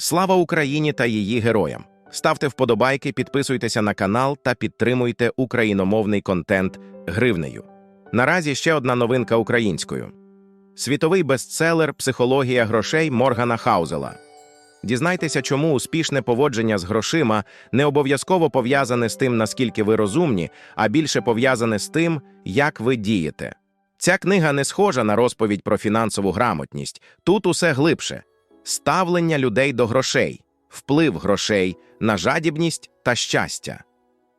Слава Україні та її героям! Ставте вподобайки, підписуйтеся на канал та підтримуйте україномовний контент гривнею. Наразі ще одна новинка українською: світовий бестселер Психологія грошей Моргана Хаузела. Дізнайтеся, чому успішне поводження з грошима не обов'язково пов'язане з тим, наскільки ви розумні, а більше пов'язане з тим, як ви дієте. Ця книга не схожа на розповідь про фінансову грамотність. Тут усе глибше ставлення людей до грошей, вплив грошей на жадібність та щастя.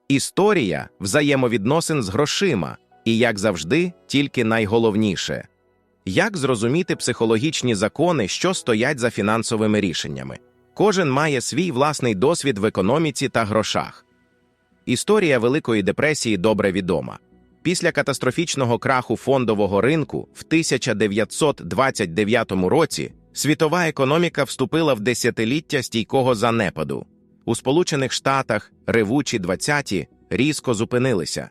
Історія взаємовідносин з грошима, і, як завжди, тільки найголовніше як зрозуміти психологічні закони, що стоять за фінансовими рішеннями. Кожен має свій власний досвід в економіці та грошах. Історія Великої депресії добре відома. Після катастрофічного краху фондового ринку в 1929 році світова економіка вступила в десятиліття стійкого занепаду. У Сполучених Штатах ревучі 20-ті різко зупинилися.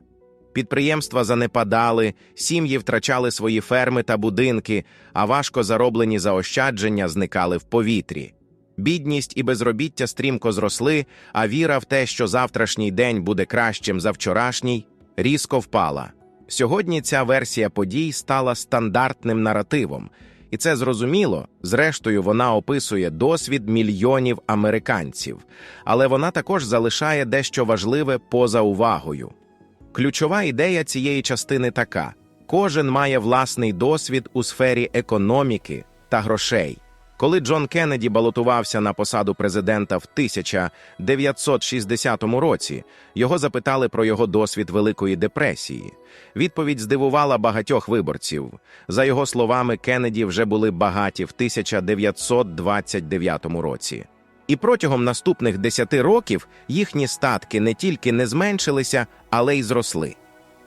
Підприємства занепадали, сім'ї втрачали свої ферми та будинки, а важко зароблені заощадження зникали в повітрі. Бідність і безробіття стрімко зросли, а віра в те, що завтрашній день буде кращим за вчорашній, різко впала. Сьогодні ця версія подій стала стандартним наративом, і це зрозуміло. Зрештою, вона описує досвід мільйонів американців, але вона також залишає дещо важливе поза увагою. Ключова ідея цієї частини така: кожен має власний досвід у сфері економіки та грошей. Коли Джон Кеннеді балотувався на посаду президента в 1960 році, його запитали про його досвід Великої депресії. Відповідь здивувала багатьох виборців. За його словами, Кеннеді вже були багаті в 1929 році. І протягом наступних 10 років їхні статки не тільки не зменшилися, але й зросли.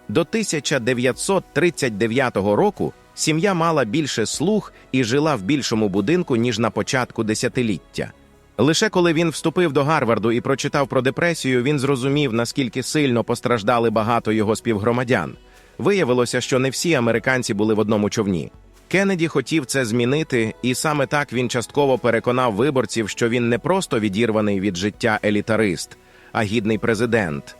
До 1939 року сім'я мала більше слуг і жила в більшому будинку, ніж на початку десятиліття. Лише коли він вступив до Гарварду і прочитав про депресію, він зрозумів, наскільки сильно постраждали багато його співгромадян. Виявилося, що не всі американці були в одному човні. Кеннеді хотів це змінити, і саме так він частково переконав виборців, що він не просто відірваний від життя елітарист, а гідний президент.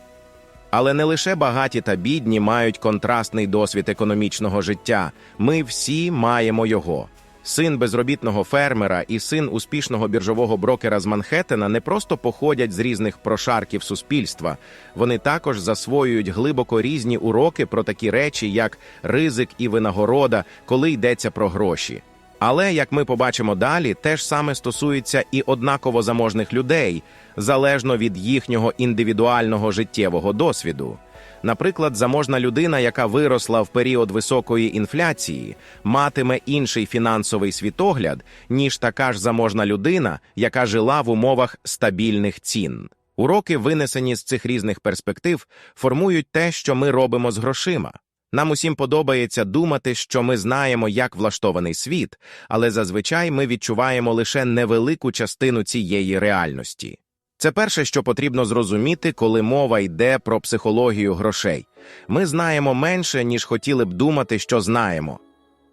Але не лише багаті та бідні мають контрастний досвід економічного життя. Ми всі маємо його. Син безробітного фермера і син успішного біржового брокера з Манхеттена не просто походять з різних прошарків суспільства, вони також засвоюють глибоко різні уроки про такі речі, як ризик і винагорода, коли йдеться про гроші. Але, як ми побачимо далі, те ж саме стосується і однаково заможних людей, залежно від їхнього індивідуального життєвого досвіду. Наприклад, заможна людина, яка виросла в період високої інфляції, матиме інший фінансовий світогляд, ніж така ж заможна людина, яка жила в умовах стабільних цін. Уроки, винесені з цих різних перспектив, формують те, що ми робимо з грошима. Нам усім подобається думати, що ми знаємо, як влаштований світ, але зазвичай ми відчуваємо лише невелику частину цієї реальності. Це перше, що потрібно зрозуміти, коли мова йде про психологію грошей. Ми знаємо менше, ніж хотіли б думати, що знаємо.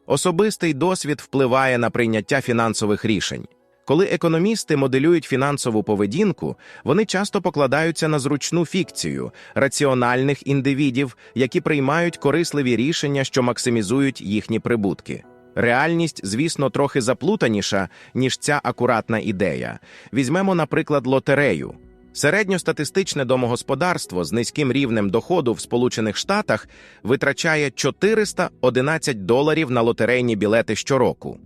Особистий досвід впливає на прийняття фінансових рішень. Коли економісти моделюють фінансову поведінку, вони часто покладаються на зручну фікцію раціональних індивідів, які приймають корисливі рішення, що максимізують їхні прибутки. Реальність, звісно, трохи заплутаніша, ніж ця акуратна ідея. Візьмемо, наприклад, лотерею. Середньостатистичне домогосподарство з низьким рівнем доходу в Сполучених Штатах витрачає 411 доларів на лотерейні білети щороку.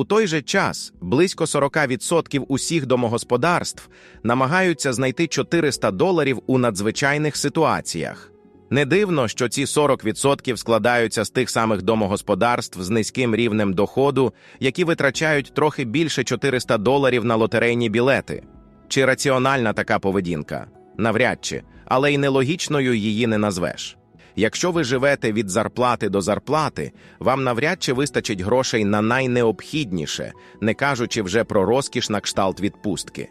У той же час близько 40% усіх домогосподарств намагаються знайти 400 доларів у надзвичайних ситуаціях. Не дивно, що ці 40% складаються з тих самих домогосподарств з низьким рівнем доходу, які витрачають трохи більше 400 доларів на лотерейні білети. Чи раціональна така поведінка? Навряд чи, але й нелогічною її не назвеш. Якщо ви живете від зарплати до зарплати, вам навряд чи вистачить грошей на найнеобхідніше, не кажучи вже про розкіш на кшталт відпустки.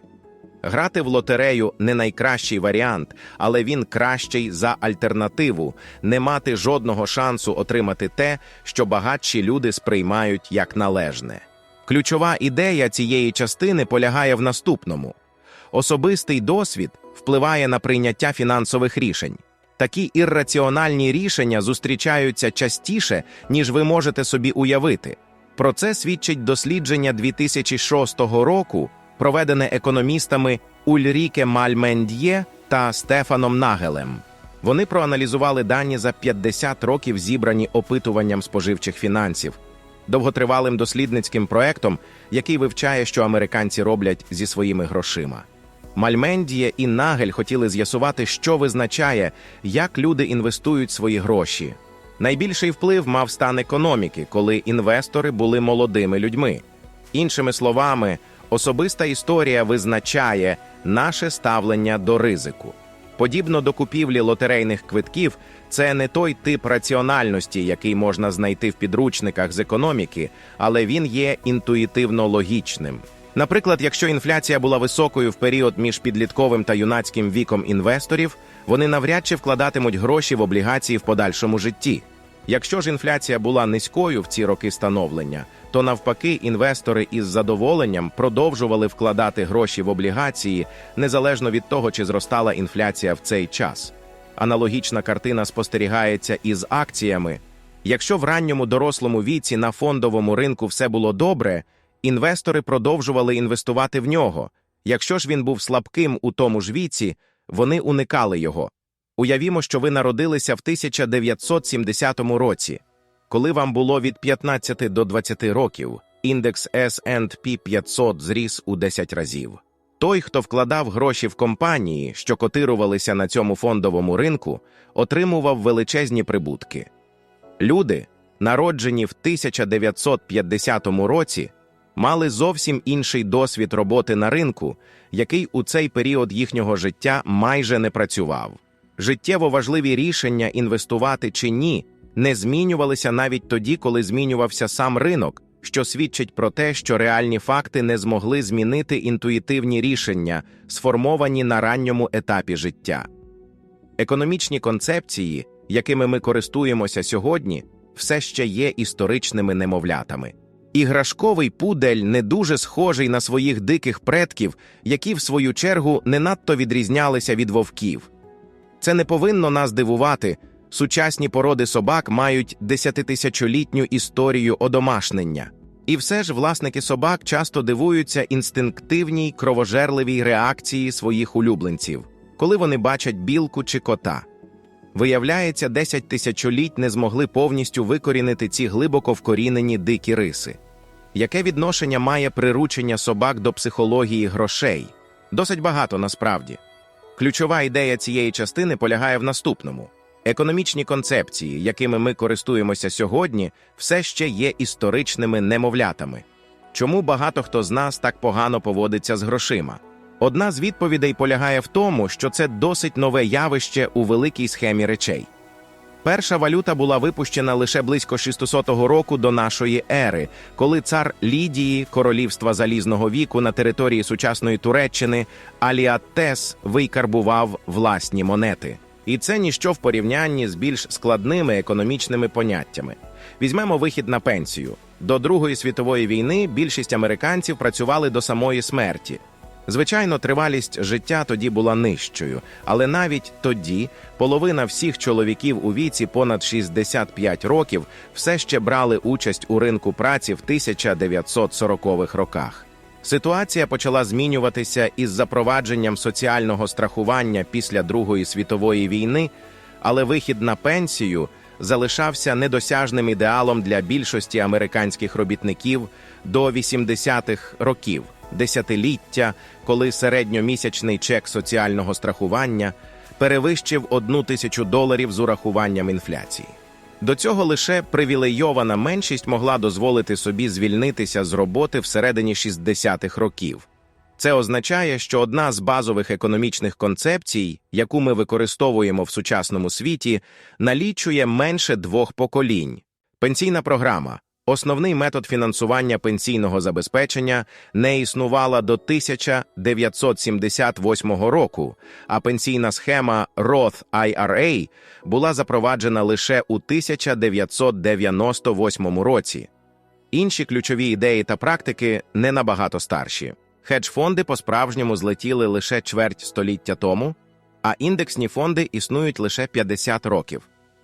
Грати в лотерею не найкращий варіант, але він кращий за альтернативу не мати жодного шансу отримати те, що багатші люди сприймають як належне. Ключова ідея цієї частини полягає в наступному: особистий досвід впливає на прийняття фінансових рішень. Такі ірраціональні рішення зустрічаються частіше, ніж ви можете собі уявити. Про це свідчить дослідження 2006 року, проведене економістами Ульріке Мальменд'є та Стефаном Нагелем. Вони проаналізували дані за 50 років, зібрані опитуванням споживчих фінансів, довготривалим дослідницьким проектом, який вивчає, що американці роблять зі своїми грошима. Мальмендіє і Нагель хотіли з'ясувати, що визначає, як люди інвестують свої гроші. Найбільший вплив мав стан економіки, коли інвестори були молодими людьми. Іншими словами, особиста історія визначає наше ставлення до ризику. Подібно до купівлі лотерейних квитків, це не той тип раціональності, який можна знайти в підручниках з економіки, але він є інтуїтивно логічним. Наприклад, якщо інфляція була високою в період між підлітковим та юнацьким віком інвесторів, вони навряд чи вкладатимуть гроші в облігації в подальшому житті. Якщо ж інфляція була низькою в ці роки становлення, то навпаки інвестори із задоволенням продовжували вкладати гроші в облігації незалежно від того, чи зростала інфляція в цей час. Аналогічна картина спостерігається із акціями. Якщо в ранньому дорослому віці на фондовому ринку все було добре, інвестори продовжували інвестувати в нього. Якщо ж він був слабким у тому ж віці, вони уникали його. Уявімо, що ви народилися в 1970 році. Коли вам було від 15 до 20 років, індекс S&P 500 зріс у 10 разів. Той, хто вкладав гроші в компанії, що котирувалися на цьому фондовому ринку, отримував величезні прибутки. Люди, народжені в 1950 році, мали зовсім інший досвід роботи на ринку, який у цей період їхнього життя майже не працював. Життєво важливі рішення інвестувати чи ні не змінювалися навіть тоді, коли змінювався сам ринок, що свідчить про те, що реальні факти не змогли змінити інтуїтивні рішення, сформовані на ранньому етапі життя. Економічні концепції, якими ми користуємося сьогодні, все ще є історичними немовлятами. Іграшковий пудель не дуже схожий на своїх диких предків, які, в свою чергу, не надто відрізнялися від вовків. Це не повинно нас дивувати. Сучасні породи собак мають десятитисячолітню історію одомашнення. І все ж власники собак часто дивуються інстинктивній кровожерливій реакції своїх улюбленців, коли вони бачать білку чи кота. Виявляється, 10 тисячоліть не змогли повністю викорінити ці глибоко вкорінені дикі риси. Яке відношення має приручення собак до психології грошей? Досить багато насправді. Ключова ідея цієї частини полягає в наступному: економічні концепції, якими ми користуємося сьогодні, все ще є історичними немовлятами. Чому багато хто з нас так погано поводиться з грошима? Одна з відповідей полягає в тому, що це досить нове явище у великій схемі речей. Перша валюта була випущена лише близько 600 року до нашої ери, коли цар Лідії, королівства залізного віку на території сучасної Туреччини, Аліатес викарбував власні монети. І це ніщо в порівнянні з більш складними економічними поняттями. Візьмемо вихід на пенсію. До Другої світової війни більшість американців працювали до самої смерті. Звичайно, тривалість життя тоді була нижчою, але навіть тоді половина всіх чоловіків у віці понад 65 років все ще брали участь у ринку праці в 1940-х роках. Ситуація почала змінюватися із запровадженням соціального страхування після Другої світової війни, але вихід на пенсію залишався недосяжним ідеалом для більшості американських робітників до 80-х років десятиліття, коли середньомісячний чек соціального страхування перевищив одну тисячу доларів з урахуванням інфляції. До цього лише привілейована меншість могла дозволити собі звільнитися з роботи всередині 60-х років. Це означає, що одна з базових економічних концепцій, яку ми використовуємо в сучасному світі, налічує менше двох поколінь. Пенсійна програма Основний метод фінансування пенсійного забезпечення не існувала до 1978 року, а пенсійна схема Roth IRA була запроваджена лише у 1998 році. Інші ключові ідеї та практики не набагато старші. Хедж-фонди по-справжньому злетіли лише чверть століття тому, а індексні фонди існують лише 50 років.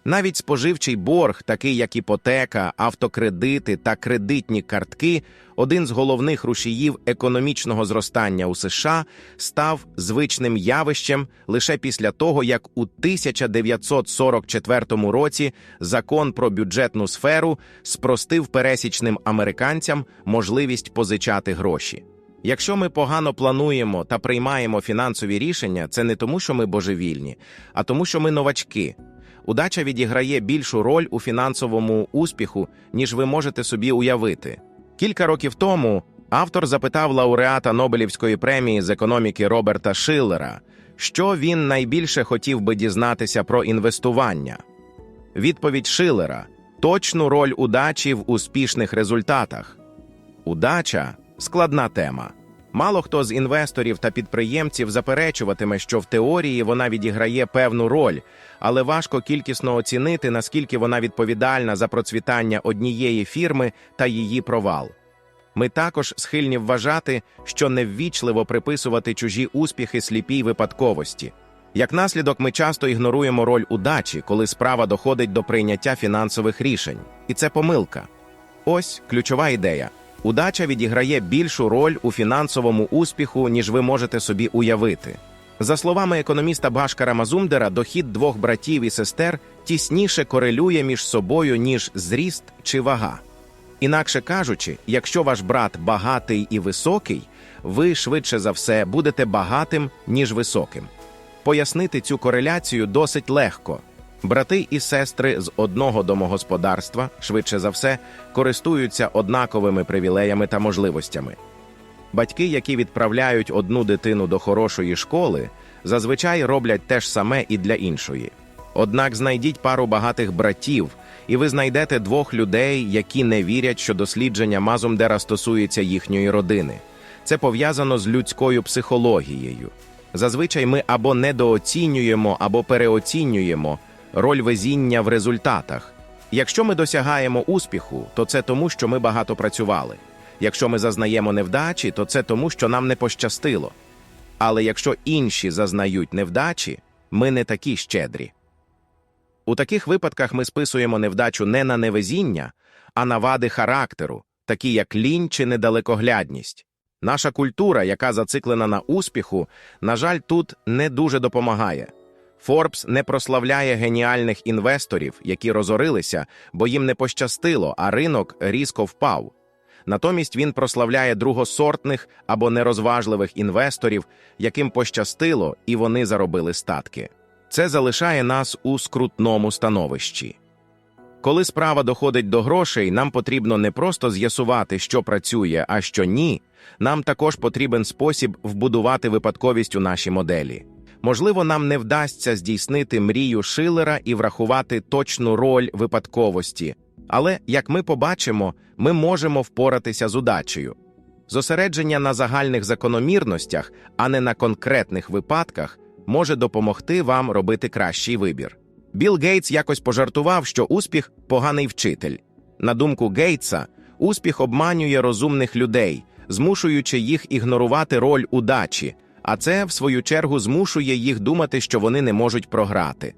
Навіть споживчий борг, такий як іпотека, автокредити та кредитні картки, один з головних рушіїв економічного зростання у США, став звичним явищем лише після того, як у 1944 році закон про бюджетну сферу спростив пересічним американцям можливість позичати гроші. Якщо ми погано плануємо та приймаємо фінансові рішення, це не тому, що ми божевільні, а тому, що ми новачки. Удача відіграє більшу роль у фінансовому успіху, ніж ви можете собі уявити. Кілька років тому автор запитав лауреата Нобелівської премії з економіки Роберта Шиллера, що він найбільше хотів би дізнатися про інвестування. Відповідь Шиллера – точну роль удачі в успішних результатах. Удача складна тема. Мало хто з інвесторів та підприємців заперечуватиме, що в теорії вона відіграє певну роль, але важко кількісно оцінити, наскільки вона відповідальна за процвітання однієї фірми та її провал. Ми також схильні вважати, що неввічливо приписувати чужі успіхи сліпій випадковості. Як наслідок, ми часто ігноруємо роль удачі, коли справа доходить до прийняття фінансових рішень, і це помилка. Ось ключова ідея. Удача відіграє більшу роль у фінансовому успіху, ніж ви можете собі уявити. За словами економіста Башкара Мазумдера, дохід двох братів і сестер тісніше корелює між собою, ніж зріст чи вага. Інакше кажучи, якщо ваш брат багатий і високий, ви швидше за все будете багатим, ніж високим. Пояснити цю кореляцію досить легко. Брати і сестри з одного домогосподарства, швидше за все, користуються однаковими привілеями та можливостями. Батьки, які відправляють одну дитину до хорошої школи, зазвичай роблять те ж саме і для іншої. Однак знайдіть пару багатих братів, і ви знайдете двох людей, які не вірять, що дослідження Мазумдера стосується їхньої родини. Це пов'язано з людською психологією. Зазвичай ми або недооцінюємо, або переоцінюємо роль везіння в результатах. Якщо ми досягаємо успіху, то це тому, що ми багато працювали. Якщо ми зазнаємо невдачі, то це тому, що нам не пощастило. Але якщо інші зазнають невдачі, ми не такі щедрі. У таких випадках ми списуємо невдачу не на невезіння, а на вади характеру, такі як лінь чи недалекоглядність. Наша культура, яка зациклена на успіху, на жаль, тут не дуже допомагає. Форбс не прославляє геніальних інвесторів, які розорилися, бо їм не пощастило, а ринок різко впав. Натомість він прославляє другосортних або нерозважливих інвесторів, яким пощастило, і вони заробили статки. Це залишає нас у скрутному становищі. Коли справа доходить до грошей, нам потрібно не просто з'ясувати, що працює, а що ні. Нам також потрібен спосіб вбудувати випадковість у наші моделі. Можливо, нам не вдасться здійснити мрію Шилера і врахувати точну роль випадковості, але, як ми побачимо, ми можемо впоратися з удачею. Зосередження на загальних закономірностях, а не на конкретних випадках, може допомогти вам робити кращий вибір. Білл Гейтс якось пожартував, що успіх поганий вчитель. На думку Гейтса, успіх обманює розумних людей, змушуючи їх ігнорувати роль удачі, а це, в свою чергу, змушує їх думати, що вони не можуть програти.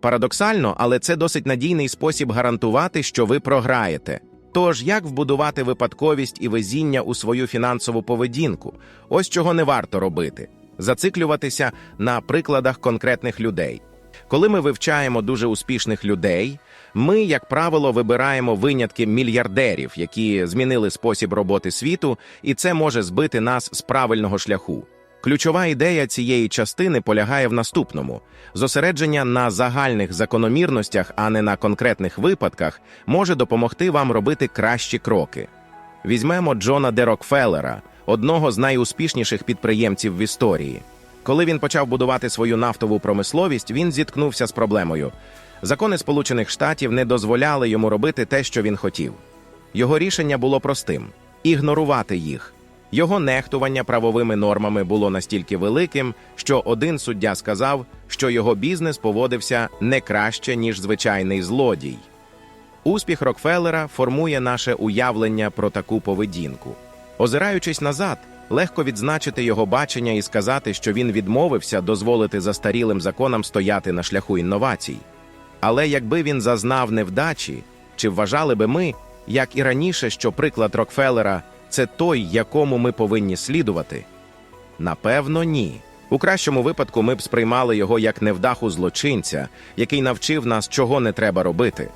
Парадоксально, але це досить надійний спосіб гарантувати, що ви програєте. Тож, як вбудувати випадковість і везіння у свою фінансову поведінку? Ось чого не варто робити зациклюватися на прикладах конкретних людей. Коли ми вивчаємо дуже успішних людей, ми, як правило, вибираємо винятки мільярдерів, які змінили спосіб роботи світу, і це може збити нас з правильного шляху. Ключова ідея цієї частини полягає в наступному: зосередження на загальних закономірностях, а не на конкретних випадках, може допомогти вам робити кращі кроки. Візьмемо Джона Де Рокфеллера, одного з найуспішніших підприємців в історії. Коли він почав будувати свою нафтову промисловість, він зіткнувся з проблемою. Закони Сполучених Штатів не дозволяли йому робити те, що він хотів. Його рішення було простим ігнорувати їх. Його нехтування правовими нормами було настільки великим, що один суддя сказав, що його бізнес поводився не краще, ніж звичайний злодій. Успіх Рокфеллера формує наше уявлення про таку поведінку. Озираючись назад, легко відзначити його бачення і сказати, що він відмовився дозволити застарілим законам стояти на шляху інновацій. Але якби він зазнав невдачі, чи вважали би ми, як і раніше, що приклад Рокфеллера це той, якому ми повинні слідувати? Напевно, ні. У кращому випадку ми б сприймали його як невдаху злочинця, який навчив нас, чого не треба робити.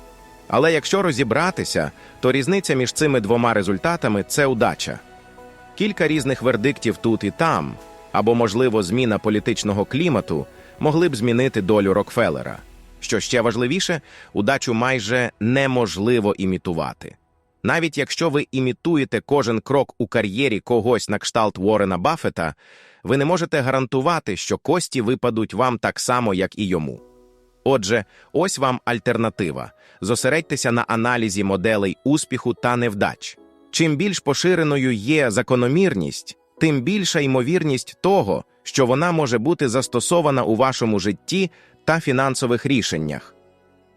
Але якщо розібратися, то різниця між цими двома результатами це удача. Кілька різних вердиктів тут і там, або, можливо, зміна політичного клімату могли б змінити долю Рокфеллера. Що ще важливіше, удачу майже неможливо імітувати. Навіть якщо ви імітуєте кожен крок у кар'єрі когось на кшталт Уоррена Баффета, ви не можете гарантувати, що кості випадуть вам так само, як і йому. Отже, ось вам альтернатива. Зосередьтеся на аналізі моделей успіху та невдач. Чим більш поширеною є закономірність, тим більша ймовірність того, що вона може бути застосована у вашому житті та фінансових рішеннях.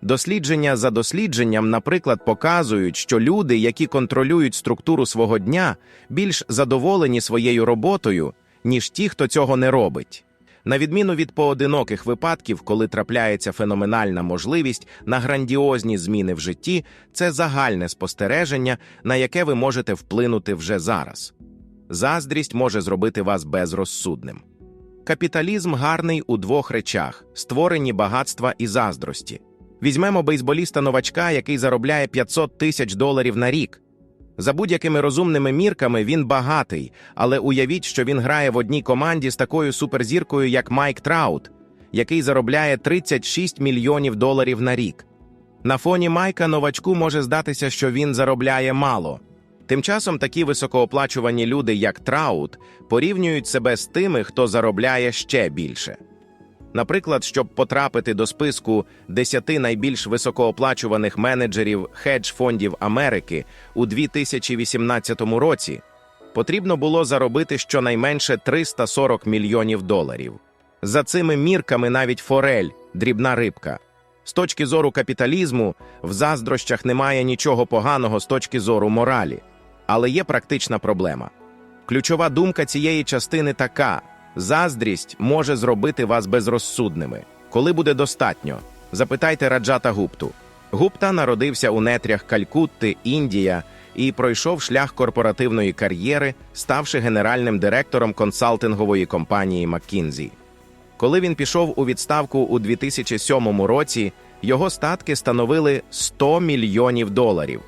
Дослідження за дослідженням, наприклад, показують, що люди, які контролюють структуру свого дня, більш задоволені своєю роботою, ніж ті, хто цього не робить. На відміну від поодиноких випадків, коли трапляється феноменальна можливість на грандіозні зміни в житті, це загальне спостереження, на яке ви можете вплинути вже зараз. Заздрість може зробити вас безрозсудним. Капіталізм гарний у двох речах: створенні багатства і заздрості. Візьмемо бейсболіста новачка, який заробляє 500 тисяч доларів на рік. За будь-якими розумними мірками він багатий, але уявіть, що він грає в одній команді з такою суперзіркою, як Майк Траут, який заробляє 36 мільйонів доларів на рік. На фоні Майка новачку може здатися, що він заробляє мало. Тим часом такі високооплачувані люди, як Траут, порівнюють себе з тими, хто заробляє ще більше. Наприклад, щоб потрапити до списку 10 найбільш високооплачуваних менеджерів хедж-фондів Америки у 2018 році, потрібно було заробити щонайменше 340 мільйонів доларів. За цими мірками навіть форель, дрібна рибка. З точки зору капіталізму, в заздрощах немає нічого поганого з точки зору моралі, але є практична проблема. Ключова думка цієї частини така. Заздрість може зробити вас безрозсудними. Коли буде достатньо? Запитайте Раджата Гупту. Гупта народився у нетрях Калькутти, Індія, і пройшов шлях корпоративної кар'єри, ставши генеральним директором консалтингової компанії McKinsey. Коли він пішов у відставку у 2007 році, його статки становили 100 мільйонів доларів.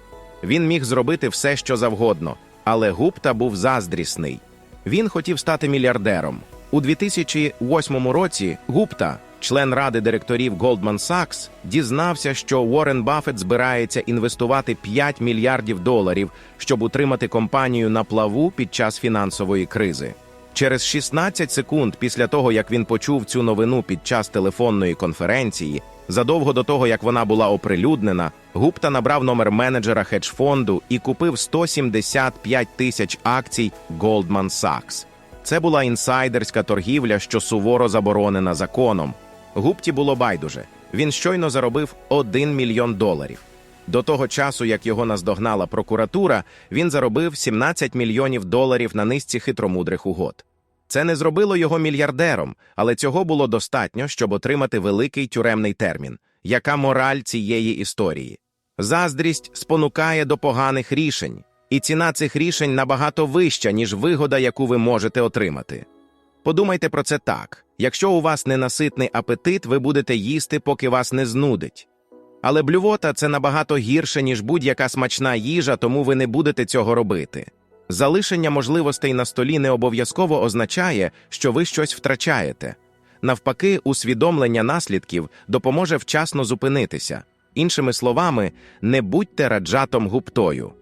Він міг зробити все, що завгодно, але Гупта був заздрісний. Він хотів стати мільярдером. У 2008 році Гупта, член ради директорів Goldman Sachs, дізнався, що Уоррен Баффет збирається інвестувати 5 мільярдів доларів, щоб утримати компанію на плаву під час фінансової кризи. Через 16 секунд після того, як він почув цю новину під час телефонної конференції, задовго до того, як вона була оприлюднена, Гупта набрав номер менеджера хедж-фонду і купив 175 тисяч акцій Goldman Sachs. Це була інсайдерська торгівля, що суворо заборонена законом. Гупті було байдуже. Він щойно заробив 1 мільйон доларів. До того часу, як його наздогнала прокуратура, він заробив 17 мільйонів доларів на низці хитромудрих угод. Це не зробило його мільярдером, але цього було достатньо, щоб отримати великий тюремний термін. Яка мораль цієї історії? Заздрість спонукає до поганих рішень, і ціна цих рішень набагато вища, ніж вигода, яку ви можете отримати. Подумайте про це так: якщо у вас ненаситний апетит, ви будете їсти, поки вас не знудить. Але блювота це набагато гірше, ніж будь-яка смачна їжа, тому ви не будете цього робити. Залишення можливостей на столі не обов'язково означає, що ви щось втрачаєте. Навпаки, усвідомлення наслідків допоможе вчасно зупинитися. Іншими словами, не будьте раджатом гуптою.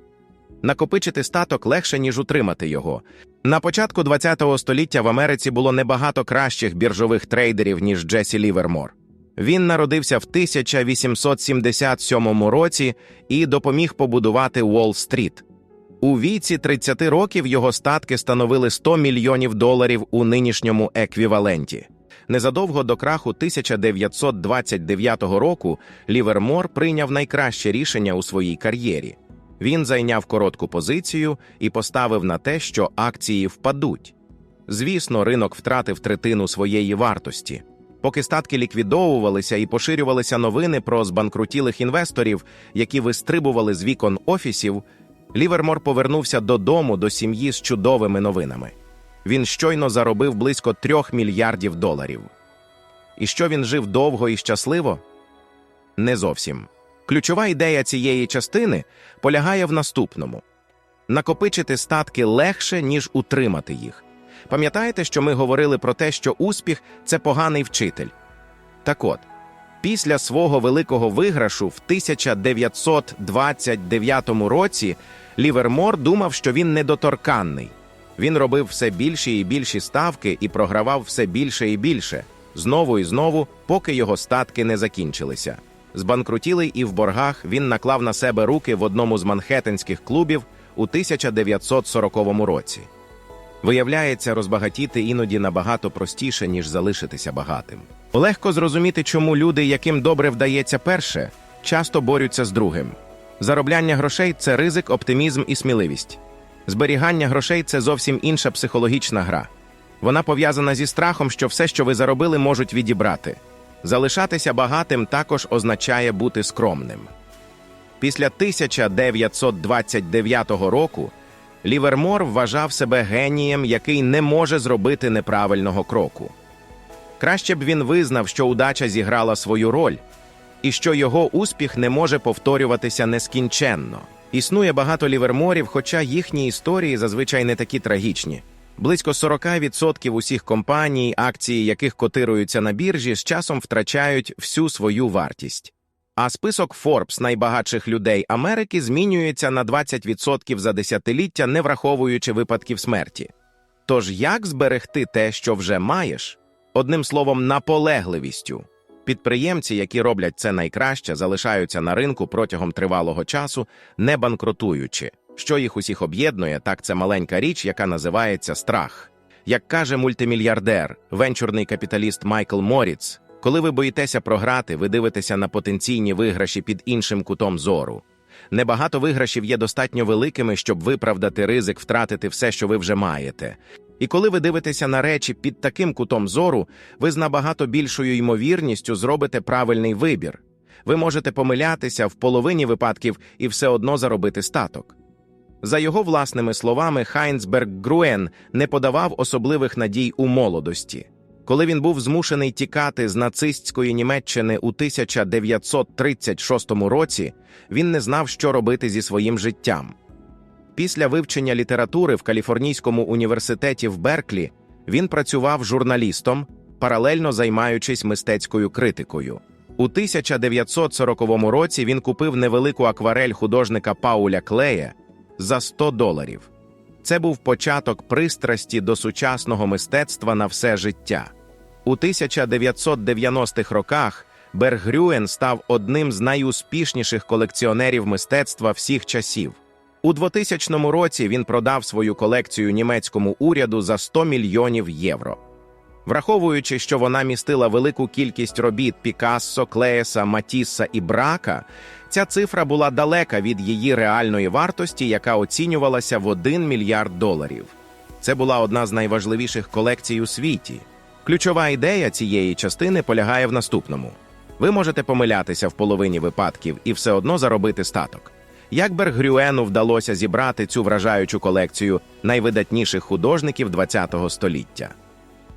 Накопичити статок легше, ніж утримати його. На початку ХХ століття в Америці було небагато кращих біржових трейдерів, ніж Джесі Лівермор. Він народився в 1877 році і допоміг побудувати Уолл-стріт. У віці 30 років його статки становили 100 мільйонів доларів у нинішньому еквіваленті. Незадовго до краху 1929 року Лівермор прийняв найкраще рішення у своїй кар'єрі. Він зайняв коротку позицію і поставив на те, що акції впадуть. Звісно, ринок втратив третину своєї вартості. Поки статки ліквідовувалися і поширювалися новини про збанкрутілих інвесторів, які вистрибували з вікон офісів, Лівермор повернувся додому до сім'ї з чудовими новинами. Він щойно заробив близько трьох мільярдів доларів. І що він жив довго і щасливо? Не зовсім. Ключова ідея цієї частини полягає в наступному: накопичити статки легше, ніж утримати їх. Пам'ятаєте, що ми говорили про те, що успіх це поганий вчитель? Так от, після свого великого виграшу в 1929 році Лівермор думав, що він недоторканний. Він робив все більші і більші ставки і програвав все більше і більше, знову і знову, поки його статки не закінчилися. Збанкрутілий і в боргах він наклав на себе руки в одному з манхеттенських клубів у 1940 році. Виявляється, розбагатіти іноді набагато простіше, ніж залишитися багатим. Легко зрозуміти, чому люди, яким добре вдається перше, часто борються з другим. Заробляння грошей це ризик, оптимізм і сміливість. Зберігання грошей це зовсім інша психологічна гра. Вона пов'язана зі страхом, що все, що ви заробили, можуть відібрати. Залишатися багатим також означає бути скромним. Після 1929 року Лівермор вважав себе генієм, який не може зробити неправильного кроку. Краще б він визнав, що удача зіграла свою роль, і що його успіх не може повторюватися нескінченно. Існує багато ліверморів, хоча їхні історії зазвичай не такі трагічні. Близько 40% усіх компаній, акції яких котируються на біржі, з часом втрачають всю свою вартість. А список Forbes найбагатших людей Америки змінюється на 20% за десятиліття, не враховуючи випадків смерті. Тож як зберегти те, що вже маєш? Одним словом, наполегливістю. Підприємці, які роблять це найкраще, залишаються на ринку протягом тривалого часу, не банкротуючи. Що їх усіх об'єднує, так це маленька річ, яка називається страх. Як каже мультимільярдер, венчурний капіталіст Майкл Моріц, коли ви боїтеся програти, ви дивитеся на потенційні виграші під іншим кутом зору. Небагато виграшів є достатньо великими, щоб виправдати ризик втратити все, що ви вже маєте. І коли ви дивитеся на речі під таким кутом зору, ви з набагато більшою ймовірністю зробите правильний вибір. Ви можете помилятися в половині випадків і все одно заробити статок. За його власними словами, Хайнцберг Груен не подавав особливих надій у молодості. Коли він був змушений тікати з нацистської Німеччини у 1936 році, він не знав, що робити зі своїм життям. Після вивчення літератури в Каліфорнійському університеті в Берклі він працював журналістом, паралельно займаючись мистецькою критикою. У 1940 році він купив невелику акварель художника Пауля Клея за 100 доларів. Це був початок пристрасті до сучасного мистецтва на все життя. У 1990-х роках Бергрюен став одним з найуспішніших колекціонерів мистецтва всіх часів. У 2000 році він продав свою колекцію німецькому уряду за 100 мільйонів євро. Враховуючи, що вона містила велику кількість робіт Пікассо, Клеєса, Матісса і Брака, ця цифра була далека від її реальної вартості, яка оцінювалася в 1 мільярд доларів. Це була одна з найважливіших колекцій у світі. Ключова ідея цієї частини полягає в наступному: ви можете помилятися в половині випадків і все одно заробити статок. Як Бергрюену вдалося зібрати цю вражаючу колекцію найвидатніших художників ХХ століття?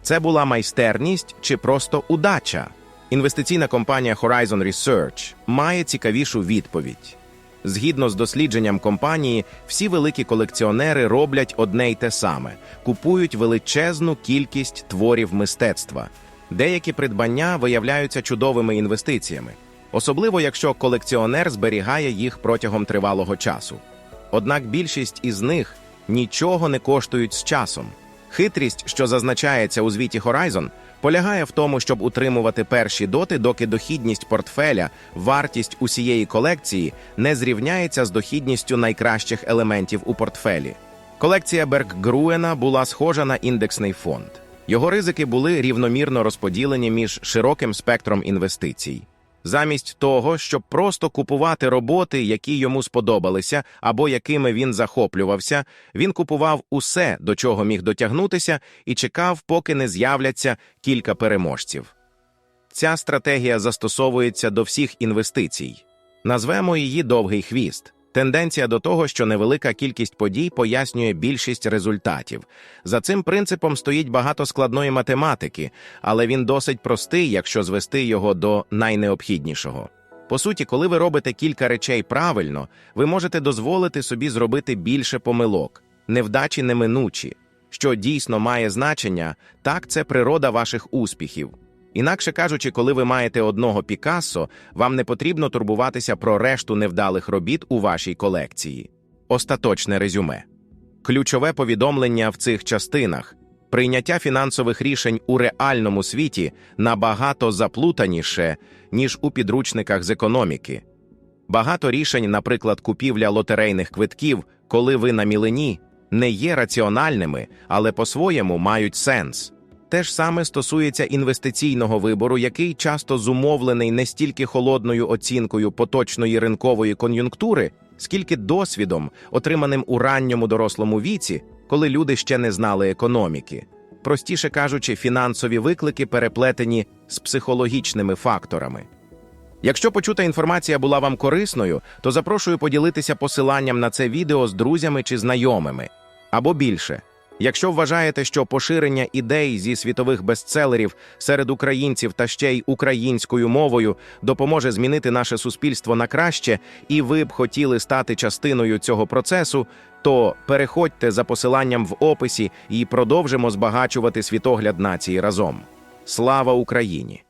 Це була майстерність чи просто удача? Інвестиційна компанія Horizon Research має цікавішу відповідь. Згідно з дослідженням компанії, всі великі колекціонери роблять одне й те саме: купують величезну кількість творів мистецтва. Деякі придбання виявляються чудовими інвестиціями, особливо якщо колекціонер зберігає їх протягом тривалого часу. Однак більшість із них нічого не коштують з часом. Хитрість, що зазначається у звіті Horizon, полягає в тому, щоб утримувати перші доти, доки дохідність портфеля, вартість усієї колекції не зрівняється з дохідністю найкращих елементів у портфелі. Колекція Берггруена була схожа на індексний фонд. Його ризики були рівномірно розподілені між широким спектром інвестицій. Замість того, щоб просто купувати роботи, які йому сподобалися або якими він захоплювався, він купував усе, до чого міг дотягнутися, і чекав, поки не з'являться кілька переможців. Ця стратегія застосовується до всіх інвестицій. Назвемо її довгий хвіст. Тенденція до того, що невелика кількість подій пояснює більшість результатів. За цим принципом стоїть багато складної математики, але він досить простий, якщо звести його до найнеобхіднішого. По суті, коли ви робите кілька речей правильно, ви можете дозволити собі зробити більше помилок, невдачі неминучі. Що дійсно має значення, так це природа ваших успіхів. Інакше кажучи, коли ви маєте одного Пікассо, вам не потрібно турбуватися про решту невдалих робіт у вашій колекції. Остаточне резюме. Ключове повідомлення в цих частинах прийняття фінансових рішень у реальному світі набагато заплутаніше, ніж у підручниках з економіки. Багато рішень, наприклад, купівля лотерейних квитків, коли ви на мілені, не є раціональними, але по-своєму мають сенс. Те ж саме стосується інвестиційного вибору, який часто зумовлений не стільки холодною оцінкою поточної ринкової кон'юнктури, скільки досвідом, отриманим у ранньому дорослому віці, коли люди ще не знали економіки. Простіше кажучи, фінансові виклики переплетені з психологічними факторами. Якщо почута інформація була вам корисною, то запрошую поділитися посиланням на це відео з друзями чи знайомими. Або більше. Якщо вважаєте, що поширення ідей зі світових бестселерів серед українців та ще й українською мовою допоможе змінити наше суспільство на краще, і ви б хотіли стати частиною цього процесу, то переходьте за посиланням в описі і продовжимо збагачувати світогляд нації разом. Слава Україні!